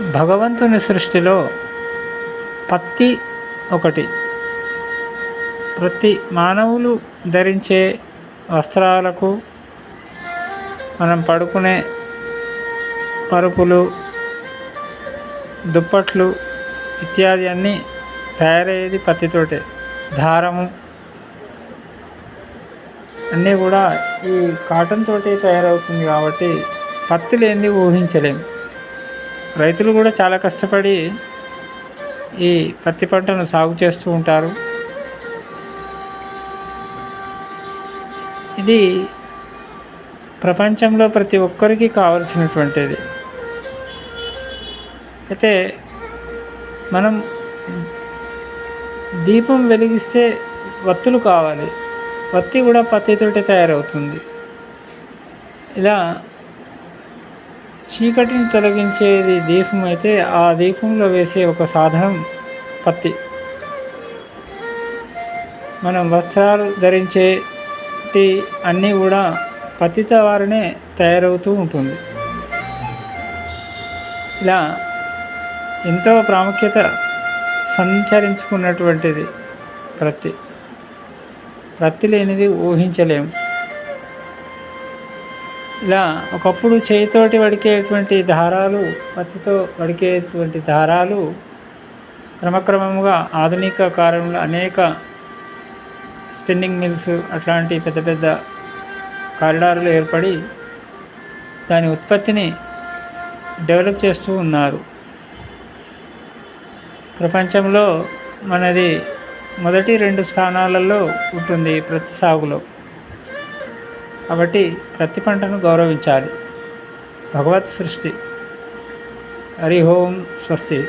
భగవంతుని సృష్టిలో పత్తి ఒకటి. ప్రతి మానవులు ధరించే వస్త్రాలకు మనం పడుకునే పరుపులు దుప్పట్లు ఇత్యాది అన్నీ తయారయ్యేది పత్తితోటే దారము అన్నీ కూడా ఈ కాటన్ తోటి తయారవుతుంది కాబట్టి పత్తి లేనిది ఊహించలేము రైతులు కూడా చాలా కష్టపడి ఈ పత్తి పంటను సాగు చేస్తూ ఉంటారు. ఇది ప్రపంచంలో ప్రతి ఒక్కరికి కావలసినటువంటిది. అయితే మనం దీపం వెలిగిస్తే వత్తులు కావాలి. వత్తి కూడా పత్తితోటి తయారవుతుంది. ఇలా చీకటిని తొలగించేది దీపం అయితే ఆ దీపంలో వేసే ఒక సాధనం పత్తి. మనం వస్త్రాలు ధరించే అన్నీ కూడా పత్తితో వారినే తయారవుతూ ఉంటుంది. ఇలా ఎంతో ప్రాముఖ్యత సంచరించుకున్నటువంటిది ప్రత్తి ప్రతి లేనిది ఊహించలేము. ఇలా ఒకప్పుడు చేతితోటి వడికేటువంటి దారాలు పత్తితో వడికేటువంటి దారాలు క్రమక్రమముగా ఆధునిక కాలంలో అనేక స్పిన్నింగ్ మిల్స్ అట్లాంటి పెద్ద పెద్ద కారిడార్లు ఏర్పడి దాని ఉత్పత్తిని డెవలప్ చేస్తూ ఉన్నారు. ప్రపంచంలో మనది మొదటి రెండు స్థానాలలో ఉంటుంది ప్రతి సాగులో. కాబట్టి ప్రతి పంటను గౌరవించాలి. భగవత్ సృష్టి. హరి ఓం స్వస్తి.